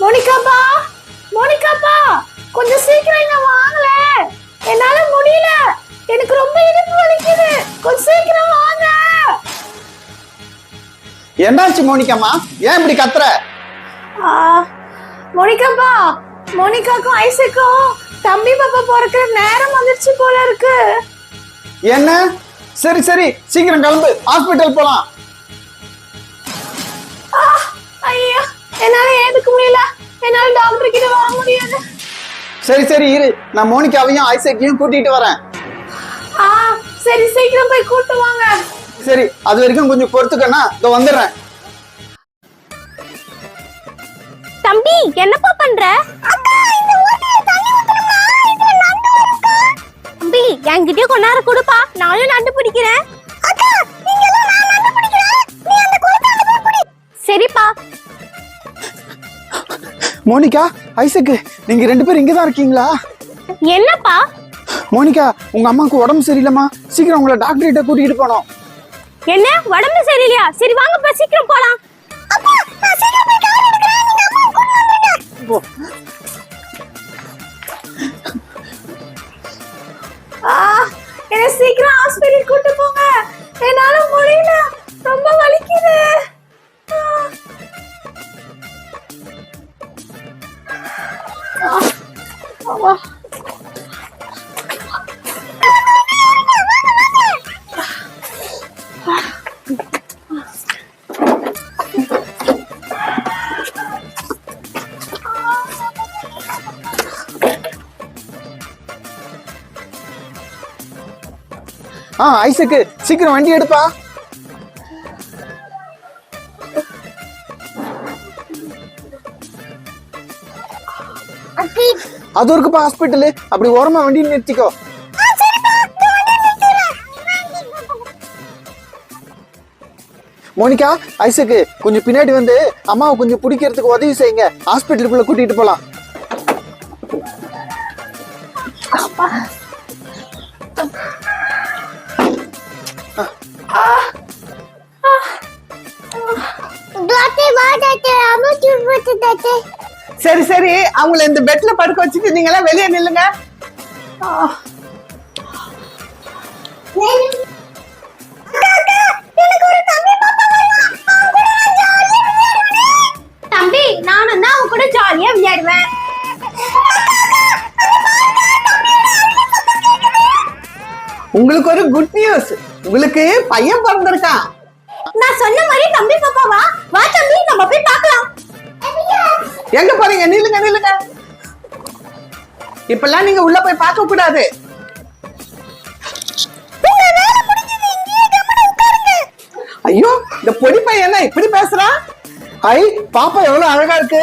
மோனிகாப்பா மோனிகாப்பா கொஞ்சம் சீக்கிரம் இங்க வாங்கல என்னால முடியல. எனக்கு ரொம்ப இடுப்பு வலிக்குது. கொஞ்சம் சீக்கிரம் வாங்க. என்னாச்சு மோனிகாமா ஏன் இப்படி கத்துற? ஆ மோனிகாப்பா மோனிகாக்கும் ஐசக்கும் தம்பி பாப்பா பிறக்கிற நேரம் வந்துருச்சு போல இருக்கு. என்ன? சரி சரி சீக்கிரம் கிளம்பு. ஹாஸ்பிட்டல் போலாம். என்னால ஏதுக்க முடியல. என்னால டாக்டர் கிட்ட வர முடியாது. சரி சரி இரு. நான் மோனிகாவையும் ஐசக்கையும் கூட்டிட்டு வரேன். ஆ சரி சீக்கிரம் போய் கூட்டு வாங்க. சரி அது வரைக்கும் கொஞ்சம் பொறுத்துக்கண்ணா. இதோ வந்துடுறேன். தம்பி என்னப்பா பண்ற? தம்பி என்கிட்டயே கொஞ்ச நேரம் கொடுப்பா. நானும் நண்டு பிடிக்கிறேன். சரிப்பா. மோனிகா ஐசக்கு நீங்க ரெண்டு பேரும் இங்க தான் இருக்கீங்களா? என்னப்பா? மோனிகா உங்க அம்மாவுக்கு உடம்பு சரியில்லைம்மா. சீக்கிரம் உங்களை டாக்டர் கிட்ட கூட்டிட்டு போனோம் என்ன? உடம்பு சரியில்லையா? சரி வாங்கப்பா சீக்கிரம் போலாம். ஆ, ஐசக்கு சீக்கிரம் வண்டி எடுப்பா. அது இருக்குப்பா ஹாஸ்பிட்டலு அப்படி ஓரமா வண்டி நிறுத்திக்கோ மோனிகா ஐசக்கு கொஞ்சம் பின்னாடி வந்து அம்மாவை கொஞ்சம் பிடிக்கிறதுக்கு உதவி செய்யுங்க ஹாஸ்பிட்டலுக்குள்ள கூட்டிட்டு போலாம் சரி சரி. அவங்கள இந்த பெட்ல படுக்க வச்சுட்டு நீங்க எல்லாம் வெளியே நில்லுங்க. தம்பி நானும் தான் உன் கூட ஜாலியா விளையாடுவேன். உங்களுக்கு ஒரு குட் நியூஸ் உங்களுக்கு பையன் பிறந்திருக்கான். நான் சொன்ன மாதிரி தம்பி இப்பெல்லாம் நீங்க உள்ள போய் பார்க்க கூடாது. ஐயோ இந்த பொடி பையன் என்ன இப்படி பேசுறான் ஐ பாப்பா எவ்வளவு அழகா இருக்கு.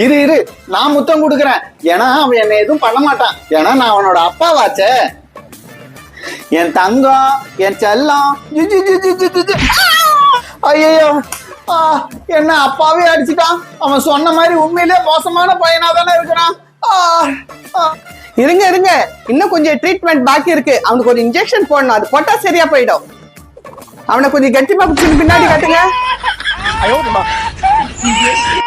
இரு இரு நான் முத்தம் கொடுக்குறேன். ஏன்னா அவன் என்னை எதுவும் பண்ண மாட்டான். ஏன்னா நான் அவனோட அப்பாவாச்ச. என் தங்கம் என் செல்லம் ஜு, ஜு, ஜு, ஜு, ஜு, ஆ, என்ன அப்பாவே அடிச்சுட்டான். அவன் சொன்ன மாதிரி உண்மையிலே மோசமான பையனா தானே இருக்கிறான். ஆ, ஆ. இருங்க இருங்க. இன்னும் கொஞ்சம் ட்ரீட்மெண்ட் பாக்கி இருக்கு. அவனுக்கு ஒரு இன்ஜெக்ஷன் போடணும். அது போட்டா சரியா போயிடும். அவனை கொஞ்சம் கட்டிமா பிடிச்சி பின்னாடி கட்டுங்க.